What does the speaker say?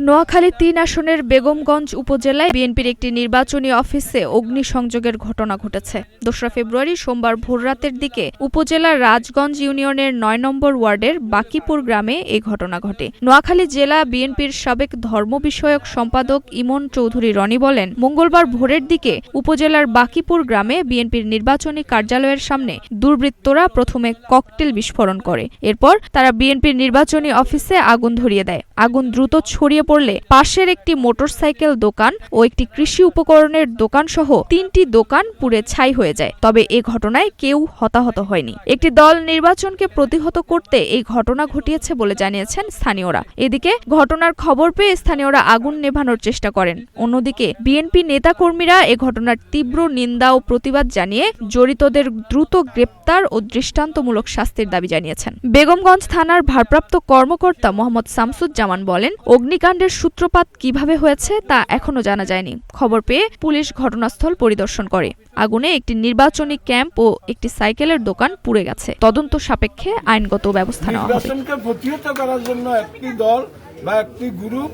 নোয়াখালী তিন আসনের বেগমগঞ্জ উপজেলায় বিএনপির একটি নির্বাচনী অফিসে অগ্নিসংযোগের ঘটনা ঘটেছে। দোসরা ফেব্রুয়ারি সোমবার ভোররাতের দিকে উপজেলার রাজগঞ্জ ইউনিয়নের নয় নম্বর ওয়ার্ডের বাকিপুর গ্রামে এই ঘটনা ঘটে। নোয়াখালী জেলা বিএনপির সাবেক ধর্ম বিষয়ক সম্পাদক ইমন চৌধুরী রনি বলেন, মঙ্গলবার ভোরের দিকে উপজেলার বাকিপুর গ্রামে বিএনপির নির্বাচনী কার্যালয়ের সামনে দুর্বৃত্তরা প্রথমে ককটেল বিস্ফোরণ করে। এরপর তারা বিএনপির নির্বাচনী অফিসে আগুন ধরিয়ে দেয় আগুন দ্রুত ছড়িয়ে পড়লে পাশের একটি মোটরসাইকেল দোকান ও একটি কৃষি উপকরণের দোকান সহ তিনটি দোকান পুড়ে ছাই হয়ে যায়। তবে এ ঘটনায় কেউ হতাহত হয়নি। একটি দল নির্বাচনকে প্রতিহত করতে এই ঘটনা ঘটিয়েছে বলে জানিয়েছেন স্থানীয়রা। এদিকে ঘটনার খবর পেয়ে স্থানীয়রা আগুন নেভানোর চেষ্টা করেন। অন্যদিকে বিএনপি নেতাকর্মীরা এ ঘটনার তীব্র নিন্দা ও প্রতিবাদ জানিয়ে জড়িতদের দ্রুত গ্রেপ্তার ও দৃষ্টান্তমূলক শাস্তির দাবি জানিয়েছেন। বেগমগঞ্জ থানার ভারপ্রাপ্ত কর্মকর্তা মোহাম্মদ শামসুজ্জামান বলেন, অগ্নিকাণ্ডের সূত্রপাত কীভাবে হয়েছে তা এখনও জানা যায়নি। খবর পেয়ে পুলিশ ঘটনাস্থল পরিদর্শন করে। আগুনে একটি নির্বাচনী ক্যাম্প ও একটি সাইকেলের দোকান পুড়ে গেছে। তদন্ত সাপেক্ষে আইনগত ব্যবস্থা নেওয়া হবে। প্রতিহত করার জন্য একটি দল বা একটি গ্রুপ